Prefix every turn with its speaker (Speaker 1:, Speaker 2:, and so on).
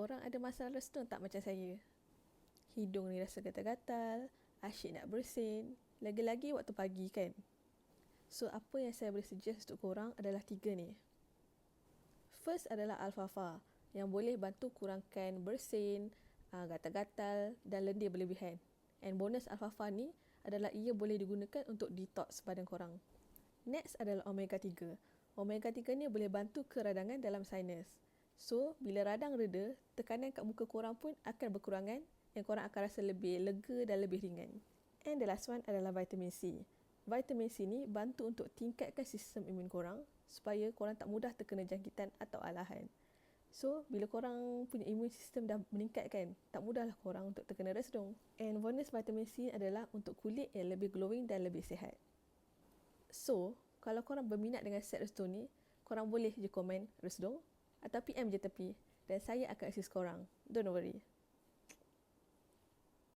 Speaker 1: korang ada masalah restung tak macam saya? Hidung ni rasa gatal-gatal, asyik nak bersin, lagi-lagi waktu pagi kan? So, apa yang saya boleh suggest untuk korang adalah tiga ni. First adalah alfalfa yang boleh bantu kurangkan bersin, ah, gatal-gatal dan lendir berlebihan. And bonus alfalfa ni adalah ia boleh digunakan untuk detox badan korang. Next adalah omega 3. Omega 3 ni boleh bantu keradangan dalam sinus. So, bila radang reda, tekanan kat muka korang pun akan berkurangan yang korang akan rasa lebih lega dan lebih ringan. And the last one adalah vitamin C. Vitamin C ni bantu untuk tingkatkan sistem imun korang supaya korang tak mudah terkena jangkitan atau alahan. So, bila korang punya imun sistem dah meningkat kan, tak mudahlah korang untuk terkena resdung. And bonus vitamin C adalah untuk kulit yang lebih glowing dan lebih sihat. So, kalau korang berminat dengan set resdung ni, korang boleh je komen resdung atau PM je tepi dan saya akan assist korang. Don't worry.